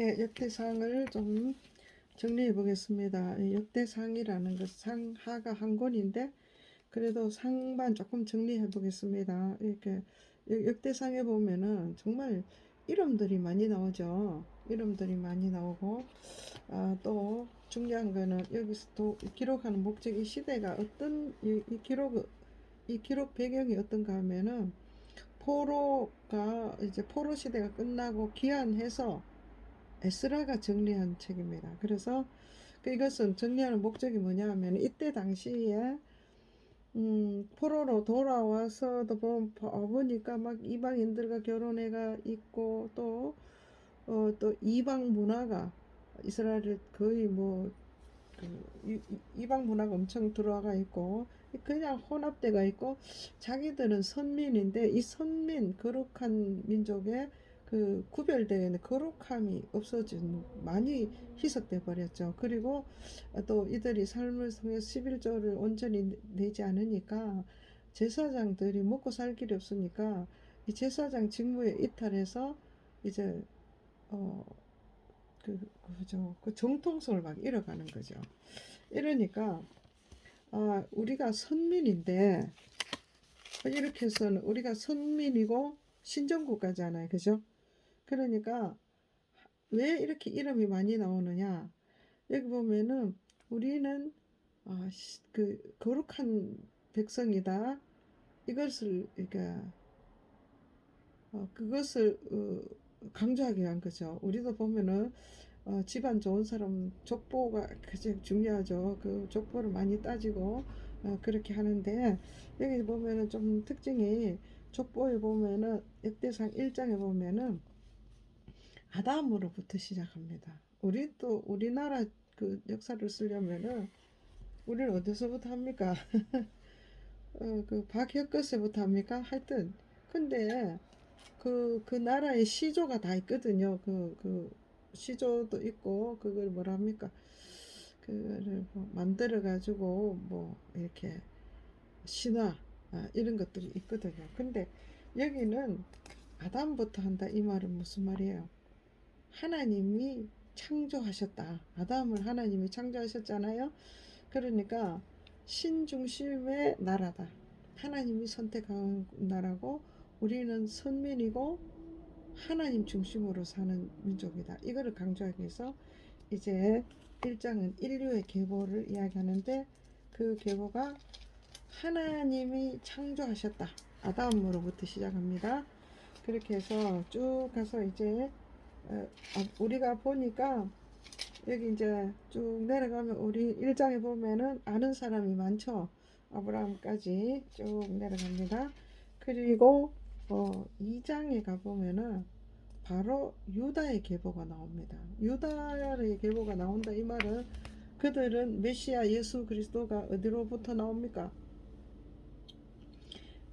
네, 역대상을 좀 정리해 보겠습니다. 이 역대상이라는 것 상하가 한 권인데 그래도 상만 조금 정리해 보겠습니다. 이렇게 역- 역대상에 보면은 정말 이름들이 많이 나오죠. 이름들이 많이 나오고 아, 또 중요한 거는 여기서 또 기록하는 목적이 시대가 어떤 이, 이 기록 이 기록 배경이 어떤가 하면은 포로가 이제 포로 시대가 끝나고 귀환해서 에스라가 정리한 책입니다. 그래서 그 이것은 정리하는 목적이 뭐냐 하면 이때 당시에 음, 포로로 돌아와서도 보- 보니까 막 이방인들과 결혼해가 있고 또, 어, 또 이방 문화가 이스라엘을 거의 뭐, 그, 이방 문화가 엄청 들어와가 있고 그냥 혼합돼가 있고 자기들은 선민인데 이 선민 거룩한 민족의 그 구별되는 거룩함이 없어진 많이 희석돼 버렸죠. 그리고 또 이들이 삶을 통해 11조를 온전히 내지 않으니까 제사장들이 먹고 살 길이 없으니까 이 제사장 직무에 이탈해서 이제 어 그 그죠 그 정통성을 막 잃어가는 거죠. 이러니까 아 우리가 선민인데 이렇게 해서는 우리가 선민이고 신정국가잖아요, 그죠? 그러니까 왜 이렇게 이름이 많이 나오느냐? 여기 보면은 우리는 아, 시- 그 거룩한 백성이다. 이것을 그러니까 어, 그것을 어, 강조하기 위한 거죠. 우리도 보면은 어, 집안 좋은 사람 족보가 가장 중요하죠. 그 족보를 많이 따지고 어, 그렇게 하는데 여기 보면은 좀 특징이 족보에 보면은 역대상 1장에 보면은 아담으로부터 시작합니다. 우리 또 우리나라 그 역사를 쓰려면은 우리는 어디서부터 합니까? 어, 그 박혁거세부터 합니까? 하여튼 근데 그, 그 나라의 시조가 다 있거든요. 그, 그 시조도 있고 그걸 뭐라 합니까? 그거를 뭐 만들어 가지고 뭐 이렇게 신화 아, 이런 것들이 있거든요. 근데 여기는 아담부터 한다 이 말은 무슨 말이에요? 하나님이 창조하셨다. 아담을 하나님이 창조하셨잖아요. 그러니까 신 중심의 나라다. 하나님이 선택한 나라고 우리는 선민이고 하나님 중심으로 사는 민족이다. 이거를 강조하기 위해서 이제 1장은 인류의 계보를 이야기하는데 그 계보가 하나님이 창조하셨다. 아담으로부터 시작합니다. 그렇게 해서 쭉 가서 이제 우리가 보니까 여기 이제 쭉 내려가면 우리 1장에 보면은 아는 사람이 많죠. 아브라함까지 쭉 내려갑니다. 그리고 어, 2장에 가보면은 바로 유다의 계보가 나옵니다. 유다의 계보가 나온다 이 말은 그들은 메시아 예수 그리스도가 어디로부터 나옵니까?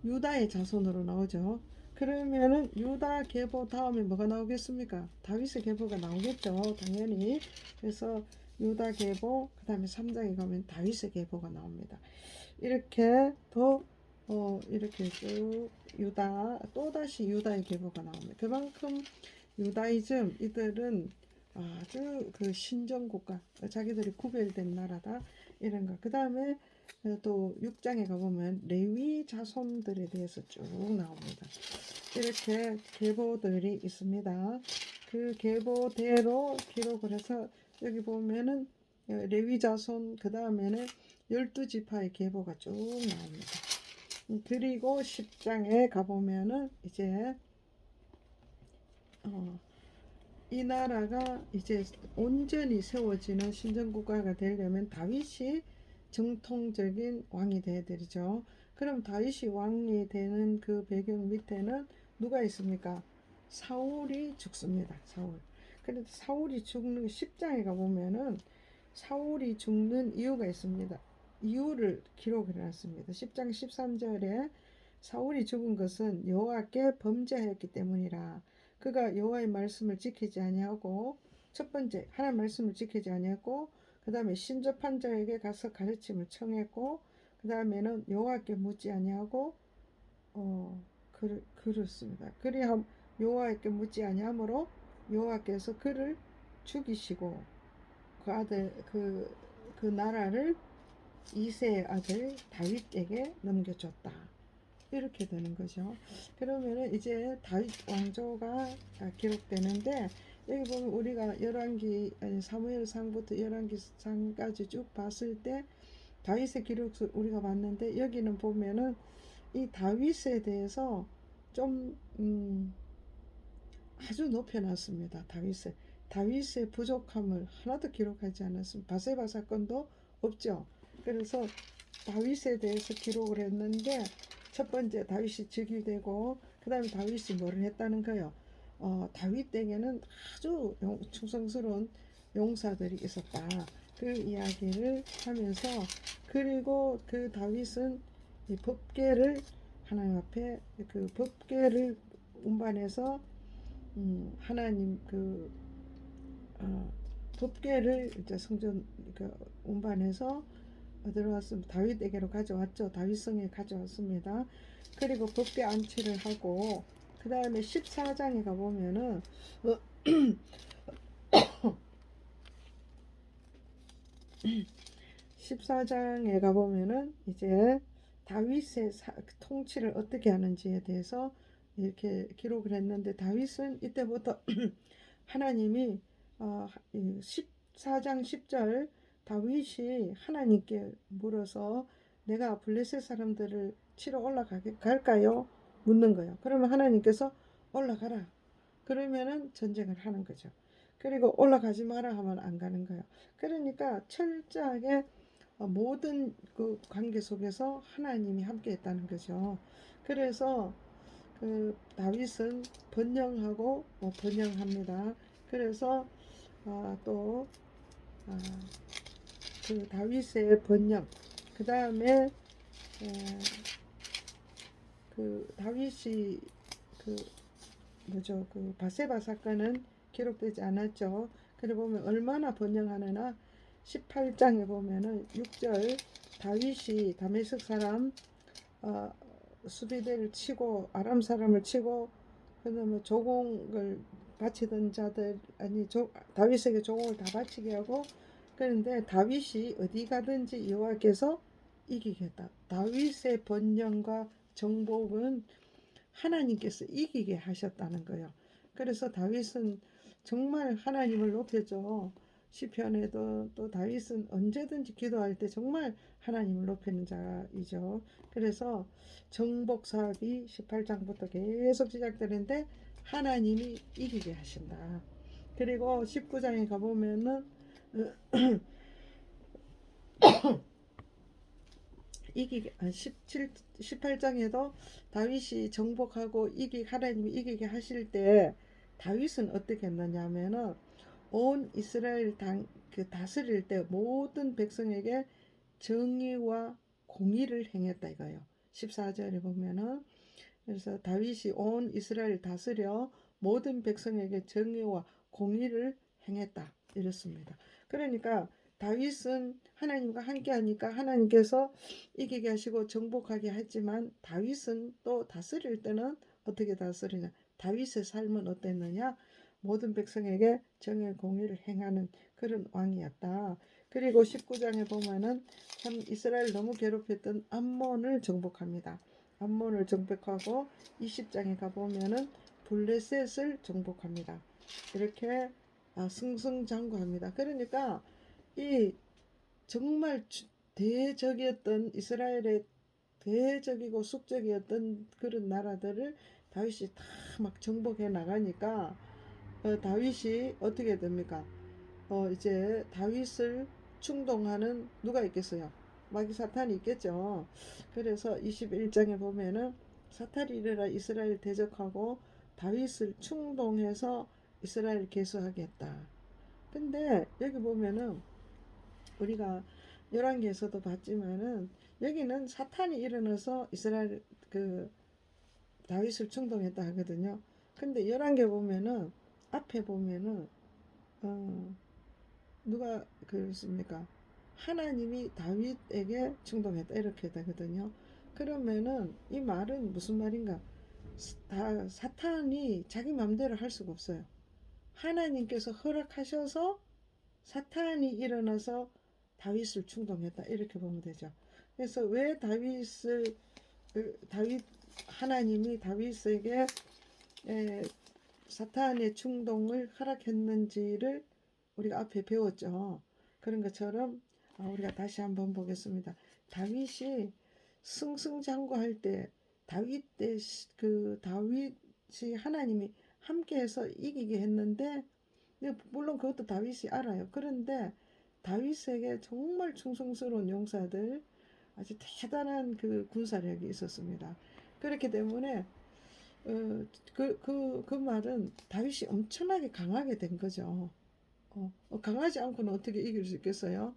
유다의 자손으로 나오죠. 그러면은 유다 계보 다음에 뭐가 나오겠습니까? 다윗의 계보가 나오겠죠. 당연히. 그래서 유다 계보 그 다음에 3장에 가면 다윗의 계보가 나옵니다. 이렇게 더 어, 이렇게 쭉 유다 또다시 유다의 계보가 나옵니다. 그만큼 유다이즘 이들은 아주 그 신정 국가 자기들이 구별된 나라다 이런 거. 그 다음에 또 6장에 가보면 레위 자손들에 대해서 쭉 나옵니다. 이렇게 계보들이 있습니다. 그 계보대로 기록을 해서 여기 보면은 레위 자손 그 다음에는 12지파의 계보가 쭉 나옵니다. 그리고 10장에 가보면은 이제 어, 이 나라가 이제 온전히 세워지는 신정국가가 되려면 다윗이 정통적인 왕이 되죠. 그럼 다윗이 왕이 되는 그 배경 밑에는 누가 있습니까? 사울이 죽습니다. 사울. 그런데 사울이 죽는 10장에 가보면은 사울이 죽는 이유가 있습니다. 이유를 기록을 해놨습니다. 10장 13절에 사울이 죽은 것은 여호와께 범죄하였기 때문이라. 그가 여호와의 말씀을 지키지 아니하고 첫 번째 하나님 말씀을 지키지 아니하고 그 다음에 신접한 자에게 가서 가르침을 청했고 그 다음에는 여호와께 묻지 아니하고 어 그, 그렇습니다. 그리함 여호와께 묻지 아니하므로 여호와께서 그를 죽이시고 그 아들 그, 그 나라를 이세의 아들 다윗에게 넘겨줬다. 이렇게 되는 거죠. 그러면은 이제 다윗 왕조가 기록되는데 여기 보면 우리가 열왕기 아니 사무엘상부터 열왕기상까지 쭉 봤을 때 다윗의 기록을 우리가 봤는데 여기는 보면은 이 다윗에 대해서 좀 음, 아주 높여놨습니다. 다윗의 다윗의 부족함을 하나도 기록하지 않았습니다. 바세바 사건도 없죠. 그래서 다윗에 대해서 기록을 했는데 첫 번째 다윗이 즉위되고 그 다음에 다윗이 뭐를 했다는 거예요. 어, 다윗에게는 아주 용, 충성스러운 용사들이 있었다. 그 이야기를 하면서 그리고 그 다윗은 이 법계를 하나님 앞에 그 법계를 운반해서 음, 하나님 그 어, 법계를 이제 성전 그 운반해서 어디로 왔습니다. 다윗에게로 가져왔죠. 다윗성에 가져왔습니다. 그리고 법계 안치를 하고 그 다음에 14장에 가보면은 어, 14장에 가보면은 이제 다윗의 사, 통치를 어떻게 하는지에 대해서 이렇게 기록을 했는데 다윗은 이때부터 하나님이 어, 14장 10절 다윗이 하나님께 물어서 내가 블레셋 사람들을 치러 올라가게 갈까요? 묻는 거예요. 그러면 하나님께서 올라가라. 그러면은 전쟁을 하는 거죠. 그리고 올라가지 마라 하면 안 가는 거예요. 그러니까 철저하게 모든 그 관계 속에서 하나님이 함께 했다는 거죠. 그래서 그 다윗은 번영하고 뭐 번영합니다. 그래서 아, 또 아, 그 다윗의 번영 그 다음에 그 다윗이 그 뭐죠 그 바세바 사건은 기록되지 않았죠. 그래 보면 얼마나 번영하느나 18장에 보면은 6절 다윗이 다메섹 사람 어, 수비대를 치고 아람 사람을 치고 그다음에 조공을 바치던 자들 아니 조, 다윗에게 조공을 다 바치게 하고 그런데 다윗이 어디 가든지 여호와께서 이기겠다. 다윗의 번영과 정복은 하나님께서 이기게 하셨다는 거예요. 그래서 다윗은 정말 하나님을 높여줘. 시편에도 또 다윗은 언제든지 기도할 때 정말 하나님을 높이는 자이죠. 그래서 정복 사업이 18장부터 계속 시작되는데 하나님이 이기게 하신다. 그리고 19장에 가보면은 이기게 17 18장에도 다윗이 정복하고 이기 하나님이 이기게 하실 때 다윗은 어떻게 했느냐면은 온 이스라엘 당, 그 다스릴 때 모든 백성에게 정의와 공의를 행했다 이거예요. 14절에 보면은 그래서 다윗이 온 이스라엘 다스려 모든 백성에게 정의와 공의를 행했다 이렇습니다. 그러니까 다윗은 하나님과 함께 하니까 하나님께서 이기게 하시고 정복하게 했지만 다윗은 또 다스릴 때는 어떻게 다스리냐? 다윗의 삶은 어땠느냐? 모든 백성에게 정의 공의를 행하는 그런 왕이었다. 그리고 19장에 보면은 참 이스라엘 너무 괴롭혔던 암몬을 정복합니다. 암몬을 정복하고 20장에 가보면은 블레셋을 정복합니다. 이렇게 아, 승승장구합니다. 그러니까 이 정말 대적이었던 이스라엘의 대적이고 숙적이었던 그런 나라들을 다윗이 다 막 정복해 나가니까 어, 다윗이 어떻게 됩니까? 어, 이제 다윗을 충동하는 누가 있겠어요? 마귀 사탄이 있겠죠. 그래서 21장에 보면은 사탄이 일어나 이스라엘 대적하고 다윗을 충동해서 이스라엘 개수하겠다. 근데 여기 보면은 우리가 열왕기에서도 봤지만은 여기는 사탄이 일어나서 이스라엘 그 다윗을 충동했다 하거든요. 근데 열왕기 보면은 앞에 보면은 어 누가 그랬습니까? 하나님이 다윗에게 충동했다 이렇게 되거든요. 그러면은 이 말은 무슨 말인가? 다 사탄이 자기 마음대로 할 수가 없어요. 하나님께서 허락하셔서 사탄이 일어나서 다윗을 충동했다 이렇게 보면 되죠. 그래서 왜 다윗을 그 다윗 하나님이 다윗에게 에, 사탄의 충동을 허락했는지를 우리가 앞에 배웠죠. 그런 것처럼 아, 우리가 다시 한번 보겠습니다. 다윗이 승승장구할 때 다윗 때그 다윗이 하나님이 함께해서 이기게 했는데 근데 물론 그것도 다윗이 알아요. 그런데 다윗에게 정말 충성스러운 용사들 아주 대단한 그 군사력이 있었습니다. 그렇기 때문에 어, 그, 그, 그 말은 다윗이 엄청나게 강하게 된 거죠. 어, 어, 강하지 않고는 어떻게 이길 수 있겠어요?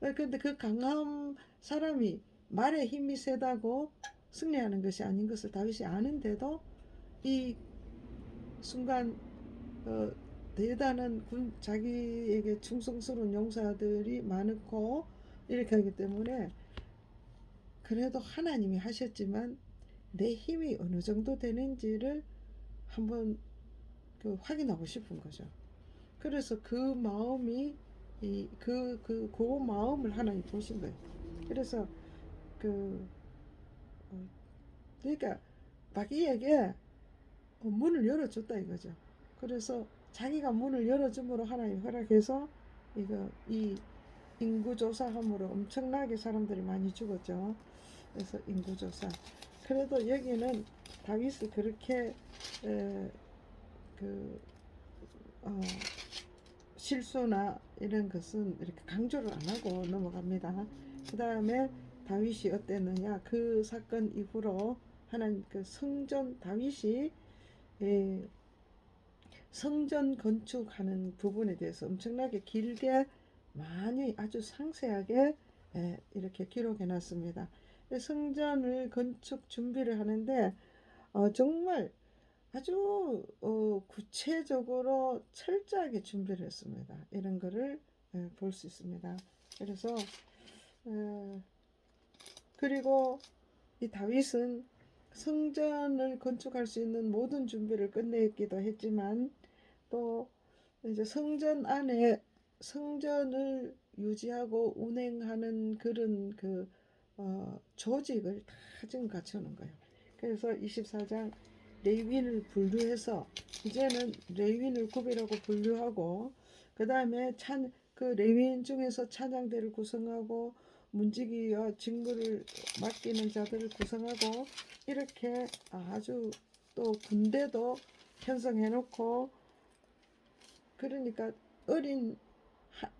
어, 근데 그 강한 사람이 말에 힘이 세다고 승리하는 것이 아닌 것을 다윗이 아는데도 이 순간 어, 대단한 군 자기에게 충성스러운 용사들이 많고 이렇게 하기 때문에 그래도 하나님이 하셨지만 내 힘이 어느 정도 되는지를 한번 그 확인하고 싶은 거죠. 그래서 그 마음이 이 그 그 그, 그 마음을 하나님 보신 거예요. 그래서 그 어, 그러니까 자기에게 문을 열어줬다 이거죠. 그래서 자기가 문을 열어줌으로 하나님 허락해서 이거 이 인구조사함으로 엄청나게 사람들이 많이 죽었죠. 그래서 인구조사. 그래도 여기는 다윗이 그렇게 에, 그 어, 실수나 이런 것은 이렇게 강조를 안 하고 넘어갑니다. 그 다음에 다윗이 어땠느냐 그 사건 이후로 하나님 그 성전 다윗이 예, 성전 건축하는 부분에 대해서 엄청나게 길게 많이 아주 상세하게 예, 이렇게 기록해 놨습니다. 성전을 건축 준비를 하는데 어, 정말 아주 어, 구체적으로 철저하게 준비를 했습니다. 이런 거를 예, 볼수 있습니다. 그래서 어, 그리고 이 다윗은 성전을 건축할 수 있는 모든 준비를 끝냈기도 했지만 또 이제 성전 안에 성전을 유지하고 운행하는 그런 그 어, 조직을 다 지금 갖춰놓은 거예요. 그래서 24장 레위인을 분류해서 이제는 레위인을 구별하고 분류하고 그 다음에 찬 그 레위인 중에서 찬양대를 구성하고 문지기와 직무를 맡기는 자들을 구성하고 이렇게 아주 또 군대도 편성해 놓고 그러니까 어린 하,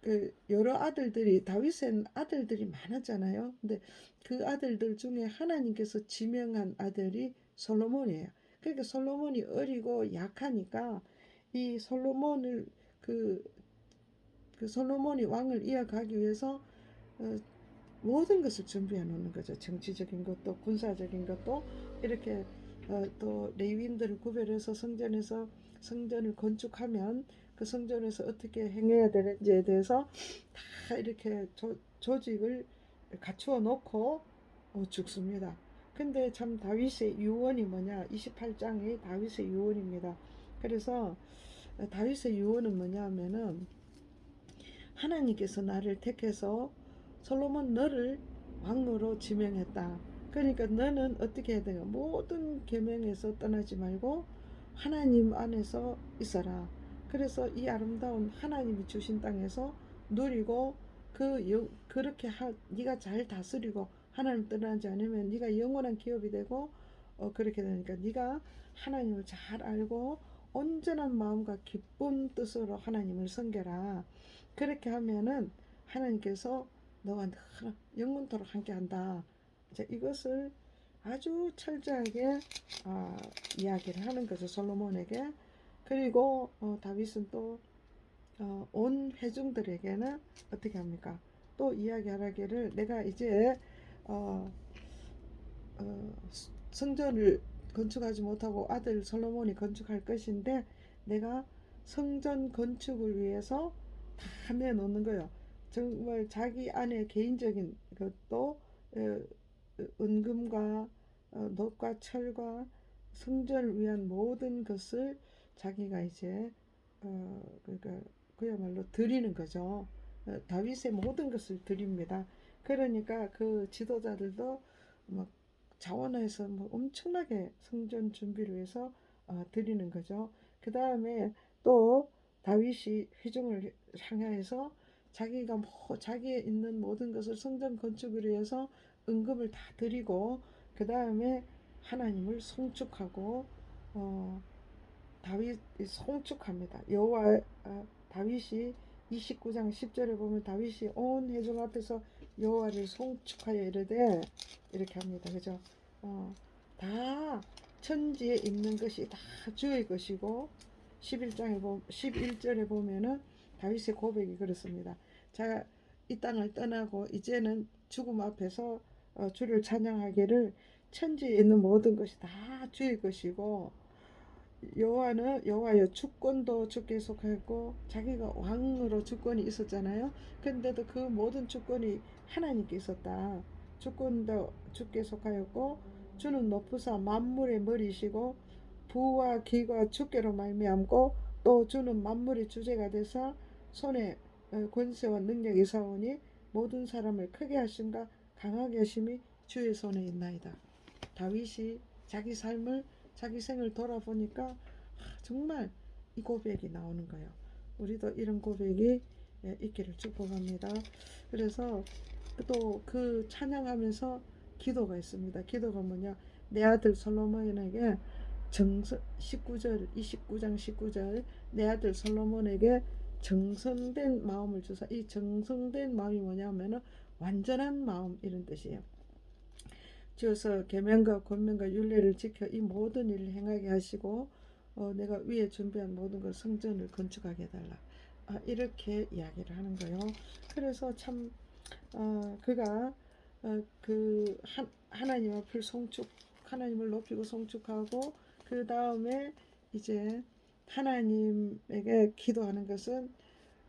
그 여러 아들들이 다윗의 아들들이 많았잖아요. 근데 그 아들들 중에 하나님께서 지명한 아들이 솔로몬이에요. 그러니까 솔로몬이 어리고 약하니까 이 솔로몬을 그, 그 솔로몬이 왕을 이어가기 위해서 어, 모든 것을 준비해 놓는 거죠. 정치적인 것도 군사적인 것도 이렇게 어, 또 레위인들을 구별해서 성전에서 성전을 건축하면 그 성전에서 어떻게 행해야 되는지에 대해서 다 이렇게 조, 조직을 갖추어 놓고 어, 죽습니다. 근데 참 다윗의 유언이 뭐냐? 28장이 다윗의 유언입니다. 그래서 다윗의 유언은 뭐냐면은 하나님께서 나를 택해서 솔로몬 너를 왕으로 지명했다. 그러니까 너는 어떻게 해야 돼요? 모든 계명에서 떠나지 말고 하나님 안에서 있어라. 그래서 이 아름다운 하나님이 주신 땅에서 누리고 그 영, 그렇게 하, 네가 잘 다스리고 하나님 떠나지 않으면 네가 영원한 기업이 되고 어, 그렇게 되니까 네가 하나님을 잘 알고 온전한 마음과 기쁜 뜻으로 하나님을 섬겨라. 그렇게 하면은 하나님께서 너와 늘 영원토록 함께한다. 자, 이것을 아주 철저하게 어, 이야기를 하는 거죠 솔로몬에게. 그리고 어, 다윗은 또온 어, 회중들에게는 어떻게 합니까? 또 이야기하기를 내가 이제 어, 어, 성전을 건축하지 못하고 아들 솔로몬이 건축할 것인데 내가 성전 건축을 위해서 다 내놓는 거예요. 정말 자기 안에 개인적인 것도 어, 은금과 어, 놋과 철과 성전을 위한 모든 것을 자기가 이제 어, 그러니까 그야말로 드리는 거죠. 어, 다윗의 모든 것을 드립니다. 그러니까 그 지도자들도 막 자원해서 뭐 엄청나게 성전 준비를 위해서 어, 드리는 거죠. 그 다음에 또 다윗이 회중을 향하여서 자기가 뭐 자기에 있는 모든 것을 성전 건축을 위해서 은금을 다 드리고 그 다음에 하나님을 송축하고 어, 다윗이 송축합니다. 여호와 아, 다윗이 29장 10절에 보면 다윗이 온 회중 앞에서 여호와를 송축하여 이르되 이렇게 합니다. 그죠? 어, 다 천지에 있는 것이 다 주의 것이고 11장에 보 11절에 보면은 다윗의 고백이 그렇습니다. 자, 이 땅을 떠나고 이제는 죽음 앞에서 어, 주를 찬양하기를 천지에 있는 모든 것이 다 주의 것이고 여호와는 여호와여 주권도 주께 속하였고 자기가 왕으로 주권이 있었잖아요. 근데도 그 모든 주권이 하나님께 있었다. 주권도 주께 속하였고 주는 높으사 만물의 머리시고 부와 기가 주께로 말미암고 또 주는 만물의 주제가 되사 손에 어, 권세와 능력이 사오니 모든 사람을 크게 하심과 강하게 하심이 주의 손에 있나이다. 다윗이 자기 삶을 자기 생을 돌아보니까 아, 정말 이 고백이 나오는 거예요. 우리도 이런 고백이 예, 있기를 축복합니다. 그래서 또 그 찬양하면서 기도가 있습니다. 기도가 뭐냐? 내 아들 솔로몬에게 정성 19절 29장 19절 내 아들 솔로몬에게 정성된 마음을 주사 이 정성된 마음이 뭐냐면은 완전한 마음 이런 뜻이에요. 주어서 계명과 권면과 윤례를 지켜 이 모든 일을 행하게 하시고 어, 내가 위에 준비한 모든 것 성전을 건축하게 해달라. 아, 이렇게 이야기를 하는 거예요. 그래서 참 어, 그가 어, 그 하, 하나님 앞을 송축 하나님을 높이고 송축하고 그 다음에 이제 하나님에게 기도하는 것은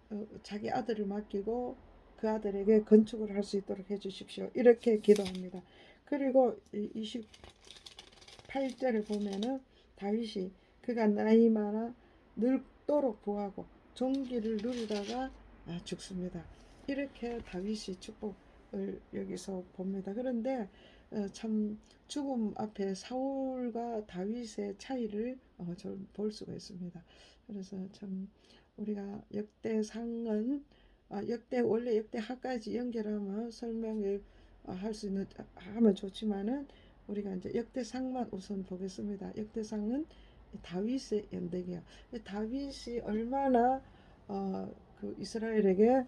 어, 자기 아들을 맡기고 그 아들에게 건축을 할 수 있도록 해주십시오. 이렇게 기도합니다. 그리고 28절에 보면은 다윗이 그가 나이 많아 늙도록 부하고 종기를 누리다가 아, 죽습니다. 이렇게 다윗이 축복을 여기서 봅니다. 그런데 어, 참 죽음 앞에 사울과 다윗의 차이를 어, 볼 수가 있습니다. 그래서 참 우리가 역대상은 아, 역대 원래 역대 하까지 연결하면 설명을 어, 할수 있는 하면 좋지만은 우리가 이제 역대상만 우선 보겠습니다. 역대상은 다윗의 연대기야. 다윗이 얼마나 어, 그 이스라엘에게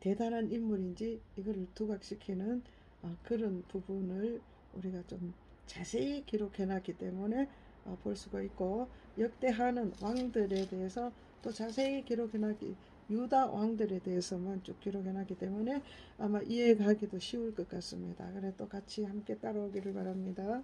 대단한 인물인지 이거를 두각시키는 어, 그런 부분을 우리가 좀 자세히 기록해놨기 때문에 어, 볼 수가 있고 역대하는 왕들에 대해서 또 자세히 기록해놨기 유다 왕들에 대해서만 쭉 기록해놨기 때문에 아마 이해가기도 쉬울 것 같습니다. 그래 또 같이 함께 따라오기를 바랍니다.